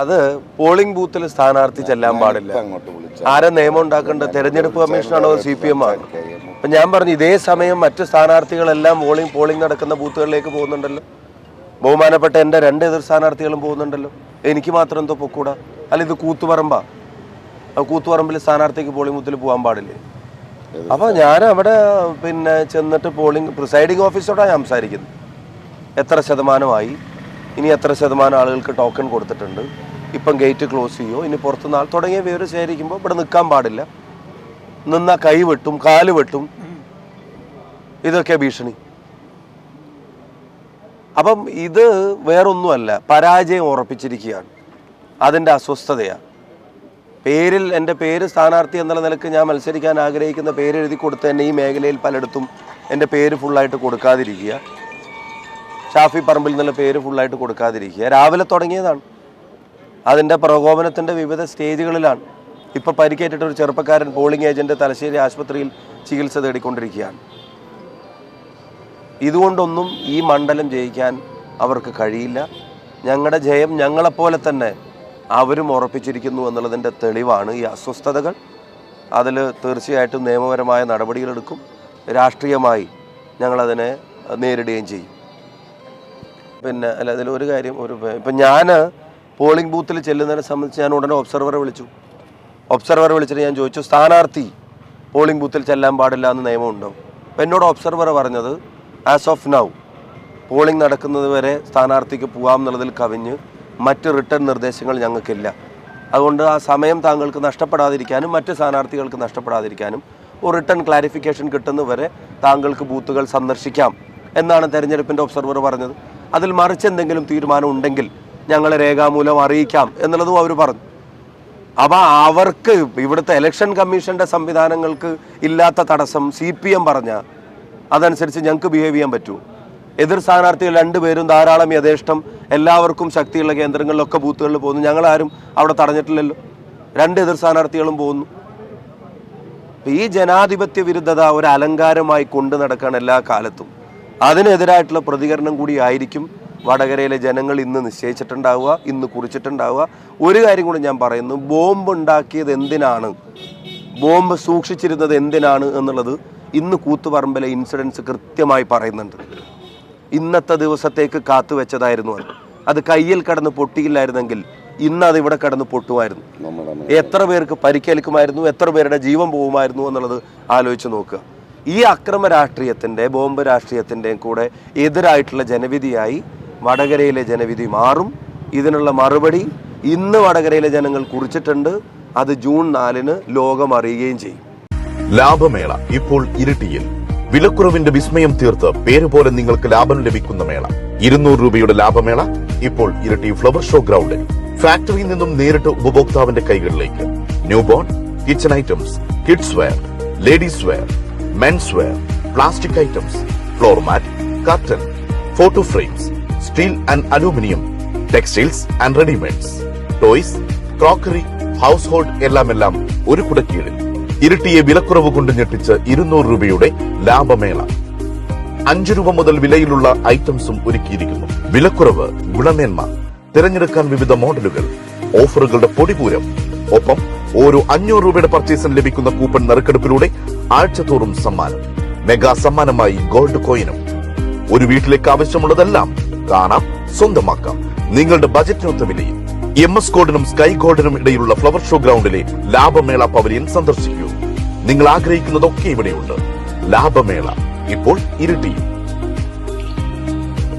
അത് പോളിംഗ് ബൂത്തിൽ സ്ഥാനാർത്ഥി ചെല്ലാൻ പാടില്ല. ആരെ നിയമം ഉണ്ടാക്കേണ്ട തെരഞ്ഞെടുപ്പ് കമ്മീഷനാണോ സി പി എം ആണ്? അപ്പൊ ഞാൻ പറഞ്ഞു ഇതേ സമയം മറ്റ് സ്ഥാനാർത്ഥികളെല്ലാം പോളിംഗ് പോളിംഗ് നടക്കുന്ന ബൂത്തുകളിലേക്ക് പോകുന്നുണ്ടല്ലോ. ബഹുമാനപ്പെട്ട എന്റെ രണ്ട് എതിർ സ്ഥാനാർത്ഥികളും പോകുന്നുണ്ടല്ലോ. എനിക്ക് മാത്രം എന്തോ പൊക്കൂടാ. അല്ല ഇത് കൂത്തുപറമ്പാ. ആ കൂത്തുപറമ്പിൽ സ്ഥാനാർത്ഥിക്ക് പോളിംഗ് ബൂത്തിൽ പോകാൻ പാടില്ലേ? അപ്പോൾ ഞാൻ അവിടെ പിന്നെ ചെന്നിട്ട് പോളിംഗ് പ്രിസൈഡിംഗ് ഓഫീസറോടാണ് സംസാരിക്കുന്നത്. എത്ര ശതമാനമായി? ഇനി എത്ര ശതമാനം ആളുകൾക്ക് ടോക്കൺ കൊടുത്തിട്ടുണ്ട്? ഇപ്പം ഗേറ്റ് ക്ലോസ് ചെയ്യുമോ ഇനി പുറത്തു നാൾ തുടങ്ങിയ വിവരം ശേഖരിക്കുമ്പോൾ ഇവിടെ നിൽക്കാൻ പാടില്ല. നിന്നാൽ കൈ വെട്ടും കാൽ വെട്ടും. ഇതൊക്കെ ഭീഷണി. അപ്പം ഇത് വേറൊന്നുമല്ല പരാജയം ഉറപ്പിച്ചിരിക്കുകയാണ്. അതിന്റെ അസ്വസ്ഥതയാണ് പേരിൽ എന്റെ പേര് സ്ഥാനാർത്ഥി എന്നുള്ള നിലയ്ക്ക് ഞാൻ മത്സരിക്കാൻ ആഗ്രഹിക്കുന്ന പേര് എഴുതി കൊടുത്ത് തന്നെ ഈ മേഖലയിൽ പലയിടത്തും എന്റെ പേര് ഫുള്ളായിട്ട് കൊടുക്കാതിരിക്കുക. ഷാഫി പറമ്പിൽ എന്നുള്ള പേര് ഫുള്ളായിട്ട് കൊടുക്കാതിരിക്കുക. രാവിലെ തുടങ്ങിയതാണ്. അതിന്റെ പ്രകോപനത്തിന്റെ വിവിധ സ്റ്റേജുകളിലാണ്. ഇപ്പോൾ പരിക്കേറ്റിട്ട് ഒരു ചെറുപ്പക്കാരൻ പോളിംഗ് ഏജന്റ് തലശ്ശേരി ആശുപത്രിയിൽ ചികിത്സ തേടിക്കൊണ്ടിരിക്കുകയാണ്. ഇതുകൊണ്ടൊന്നും ഈ മണ്ഡലം ജയിക്കാൻ അവർക്ക് കഴിയില്ല. ഞങ്ങളുടെ ജയം ഞങ്ങളെപ്പോലെ തന്നെ അവരും ഉറപ്പിച്ചിരിക്കുന്നു എന്നുള്ളതിന്റെ തെളിവാണ് ഈ അസ്വസ്ഥതകൾ. അതിൽ തീർച്ചയായിട്ടും നിയമപരമായ നടപടികളെടുക്കും. രാഷ്ട്രീയമായി ഞങ്ങളതിനെ നേരിടുകയും ചെയ്യും. പിന്നെ അല്ല അതിൽ ഒരു കാര്യം ഒരു ഇപ്പം ഞാൻ പോളിംഗ് ബൂത്തിൽ ചെല്ലുന്നതിനെ സംബന്ധിച്ച് ഞാൻ ഉടനെ ഒബ്സർവറെ വിളിച്ചു. ഒബ്സർവർ വിളിച്ചിട്ട് ഞാൻ ചോദിച്ചു സ്ഥാനാർത്ഥി പോളിംഗ് ബൂത്തിൽ ചെല്ലാൻ പാടില്ല എന്ന് നിയമമുണ്ടോ? അപ്പം എന്നോട് ഒബ്സർവർ പറഞ്ഞത് ആസ് ഓഫ് നൗ പോളിംഗ് നടക്കുന്നത് വരെ സ്ഥാനാർത്ഥിക്ക് പോകാം എന്നുള്ളതിൽ കവിഞ്ഞ് മറ്റ് റിട്ടേൺ നിർദ്ദേശങ്ങൾ ഞങ്ങൾക്കില്ല. അതുകൊണ്ട് ആ സമയം താങ്കൾക്ക് നഷ്ടപ്പെടാതിരിക്കാനും മറ്റ് സ്ഥാനാർത്ഥികൾക്ക് നഷ്ടപ്പെടാതിരിക്കാനും ഒരു റിട്ടേൺ ക്ലാരിഫിക്കേഷൻ കിട്ടുന്നവരെ താങ്കൾക്ക് ബൂത്തുകൾ സന്ദർശിക്കാം എന്നാണ് തെരഞ്ഞെടുപ്പിന്റെ ഒബ്സർവർ പറഞ്ഞത്. അതിൽ മറിച്ച് എന്തെങ്കിലും തീരുമാനം ഉണ്ടെങ്കിൽ ഞങ്ങൾ രേഖാമൂലം അറിയിക്കാം എന്നുള്ളതും അവർ പറഞ്ഞു. അപ്പോൾ അവർക്ക് ഇവിടുത്തെ ഇലക്ഷൻ കമ്മീഷന്റെ സംവിധാനങ്ങൾക്ക് ഇല്ലാത്ത തടസ്സം സി പി എം പറഞ്ഞ അതനുസരിച്ച് ഞങ്ങൾക്ക് ബിഹേവ് ചെയ്യാൻ പറ്റൂ. എതിർ സ്ഥാനാർത്ഥികൾ രണ്ടുപേരും ധാരാളം യഥേഷ്ടം എല്ലാവർക്കും ശക്തിയുള്ള കേന്ദ്രങ്ങളിലൊക്കെ ബൂത്തുകളിൽ പോകുന്നു. ഞങ്ങളാരും അവിടെ തടഞ്ഞിട്ടില്ലല്ലോ. രണ്ട് എതിർ സ്ഥാനാർത്ഥികളും പോകുന്നു. ഈ ജനാധിപത്യ വിരുദ്ധത ഒരു അലങ്കാരമായി കൊണ്ടു നടക്കാൻ എല്ലാ കാലത്തും. അതിനെതിരായിട്ടുള്ള പ്രതികരണം കൂടി ആയിരിക്കും വടകരയിലെ ജനങ്ങൾ ഇന്ന് നിശ്ചയിച്ചിട്ടുണ്ടാവുക ഇന്ന് കുറിച്ചിട്ടുണ്ടാവുക. ഒരു കാര്യം കൂടി ഞാൻ പറയുന്നു ബോംബ് ഉണ്ടാക്കിയത് എന്തിനാണ്? ബോംബ് സൂക്ഷിച്ചിരുന്നത് എന്തിനാണ് എന്നുള്ളത് ഇന്ന് കൂത്തുപറമ്പിലെ ഇൻസിഡൻസ് കൃത്യമായി പറയുന്നുണ്ട്. ഇന്നത്തെ ദിവസത്തേക്ക് കാത്തു വെച്ചതായിരുന്നു അത്. അത് കയ്യിൽ കടന്ന് പൊട്ടിയില്ലായിരുന്നെങ്കിൽ ഇന്ന് അത് ഇവിടെ കടന്ന് പൊട്ടുമായിരുന്നു. എത്ര പേർക്ക് പരിക്കേൽക്കുമായിരുന്നു എത്ര പേരുടെ ജീവൻ പോകുമായിരുന്നു എന്നുള്ളത് ആലോചിച്ച് നോക്കുക. ഈ അക്രമ രാഷ്ട്രീയത്തിന്റെ ബോംബ് രാഷ്ട്രീയത്തിന്റെയും കൂടെ എതിരായിട്ടുള്ള ജനവിധിയായി വടകരയിലെ ജനവിധി മാറും. ഇതിനുള്ള മറുപടി ഇന്ന് വടകരയിലെ ജനങ്ങൾ കുറിച്ചിട്ടുണ്ട്. അത് ജൂൺ നാലിന് ലോകം അറിയുകയും ചെയ്യും. ലാഭമേള ഇപ്പോൾ ഇരിട്ടിയിൽ. വിലക്കുറവിന്റെ വിസ്മയം തീർത്ത് പേര് പോലെ നിങ്ങൾക്ക് ലാഭം ലഭിക്കുന്ന മേള. ഇരുന്നൂറ് രൂപയുടെ ലാഭമേള ഇപ്പോൾ ഇരട്ടി ഫ്ലവർ ഷോ ഗ്രൗണ്ടിൽ. ഫാക്ടറിയിൽ നിന്നും നേരിട്ട് ഉപഭോക്താവിന്റെ കൈകളിലേക്ക്. Newborn kitchen items kids wear ladies wear mens wear plastic items floor mat curtain photo frames steel and aluminium textiles and readymades toys crockery household എല്ലാം എല്ലാം ഒരു കുടക്കീഴിൽ. ഇരട്ടിയെ വിലക്കുറവ് കൊണ്ട് ഞെട്ടിച്ച് ഇരുന്നൂറ് രൂപയുടെ ലാഭമേള. അഞ്ചു രൂപ മുതൽ വിലയിലുള്ള ഐറ്റംസും ഒരുക്കിയിരിക്കുന്നു. വിലക്കുറവ് ഗുണമേന്മ തിരഞ്ഞെടുക്കാൻ വിവിധ മോഡലുകൾ ഓഫറുകളുടെ പൊടിപൂരം. ഒപ്പം ഓരോ അഞ്ഞൂറ് രൂപയുടെ പർച്ചേസിന് ലഭിക്കുന്ന കൂപ്പൺ നറുക്കെടുപ്പിലൂടെ ആഴ്ചതോറും സമ്മാനം. മെഗാ സമ്മാനമായി ഗോൾഡ് കോയിനും. ഒരു വീട്ടിലേക്ക് ആവശ്യമുള്ളതെല്ലാം കാണാം സ്വന്തമാക്കാം. നിങ്ങളുടെ ബജറ്റിനൊത്ത വിലയിൽ എം എസ് ഗോൾഡിനും സ്കൈ ഗോൾഡിനും ഇടയിലുള്ള ഫ്ലവർ ഷോ ഗ്രൗണ്ടിലെ ലാഭമേള പവലിയൻ സന്ദർശിക്കൂ. നിങ്ങൾ ആഗ്രഹിക്കുന്നതൊക്കെ ഇവിടെയുണ്ട്. ലാഭമേള ഇപ്പോൾ ഇരിട്ടിയിൽ